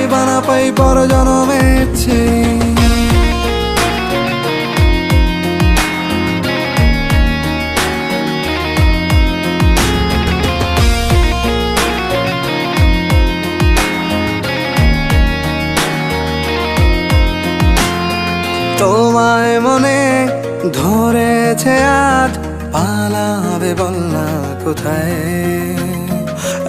পাই বা না পাই পর জনমে চাই তোমায় মনে ধরেছে আজ পালাবে বলনা কোথায়?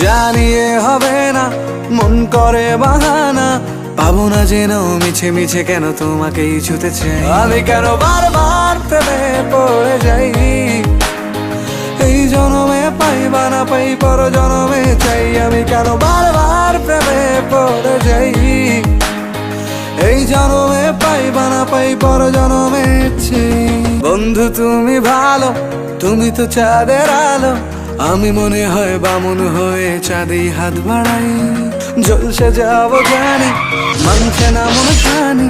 জানিয়ে হবে না, মন করে বাহানা। পাবো না যেন মিছে মিছে কেন তোমাকেই ছুতে আমি কেন বারবার প্রেমে পড়ে যাই? এই জনমে পাই বা না পাই পর জনমে চাই। আমি কেন বারবার প্রেমে পড়ে যাই? এই জনমে পাই বা না পাই পর জনমে চাই। বন্ধু, তুমি ভালো, তুমি তো চাঁদের আলো। আমি মনে হয় বামুন হয়ে চাঁদে হাত বাড়াই। জলসে যাব জানি, মানছে না মন খানি।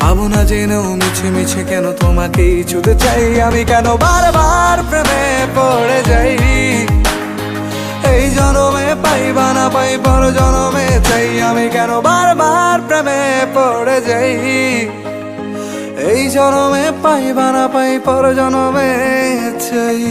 পাবো না জেনেও মিছে মিছে কেন তোমাকেই ছুতে চাই। আমি কেন বারবার প্রেমে পড়ে যাই? এই জনমে পাই বা না পাই পর জনমে চাই। আমি কেন বারবার প্রেমে পড়ে যাই? এই জনমে পাই বা না পাই পর জনমে চাই।